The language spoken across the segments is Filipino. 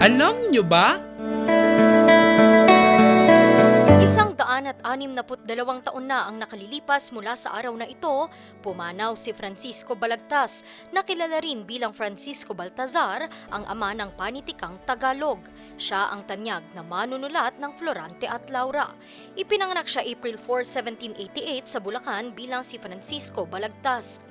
Alam nyo ba? Isang daan at anim na put dalawang taon na ang nakalilipas mula sa araw na ito, pumanaw si Francisco Balagtas, na kilala rin bilang Francisco Baltazar, ang ama ng panitikang Tagalog. Siya ang tanyag na manunulat ng Florante at Laura. Ipinanganak siya April 4, 1788 sa Bulacan bilang si Francisco Balagtas.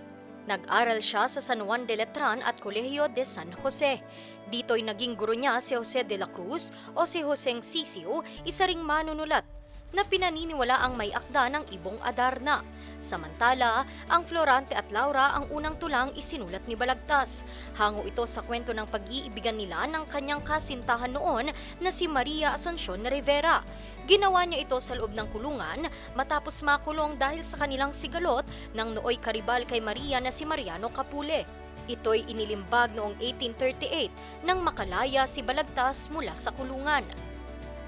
Nag-aral siya sa San Juan de Letran at Colegio de San Jose. Dito'y naging guro niya si Jose de la Cruz o si Joseng Sisio, isa ring manunulat na pinaniniwala ang may akda ng ibong Adarna. Samantala, ang Florante at Laura ang unang tulang isinulat ni Balagtas. Hango ito sa kwento ng pag-iibigan nila ng kanyang kasintahan noon na si Maria Asuncion Rivera. Ginawa niya ito sa loob ng kulungan matapos makulong dahil sa kanilang sigalot ng nooy karibal kay Maria na si Mariano Capule. Ito'y inilimbag noong 1838 nang makalaya si Balagtas mula sa kulungan.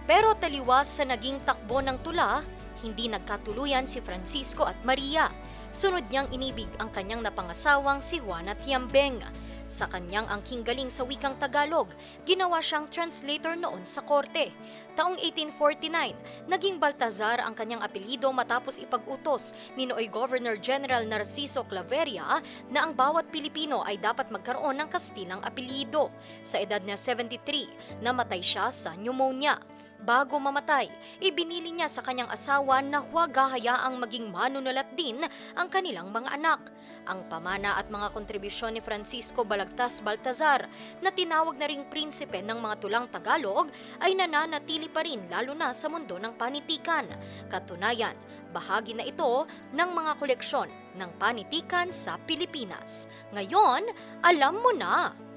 Pero taliwas sa naging takbo ng tula, hindi nagkatuluyan si Francisco at Maria. Sunod niyang inibig ang kanyang napangasawang si Juana Tiambeng. Sa kanyang angking galing sa wikang Tagalog, ginawa siyang translator noon sa korte. Taong 1849, naging Baltazar ang kanyang apelido matapos ipag-utos ni nooy Governor General Narciso Claveria na ang bawat Pilipino ay dapat magkaroon ng Kastilang apelido. Sa edad na 73, namatay siya sa pneumonia. Bago mamatay, ibinili niya sa kanyang asawa na huwag hahayaang maging manunulat din ang kanilang mga anak. Ang pamana at mga kontribusyon ni Francisco Balagtas Baltazar na tinawag na ring prinsipe ng mga tulang Tagalog ay nananatili pa rin lalo na sa mundo ng panitikan. Katunayan, bahagi na ito ng mga koleksyon ng panitikan sa Pilipinas. Ngayon, alam mo na!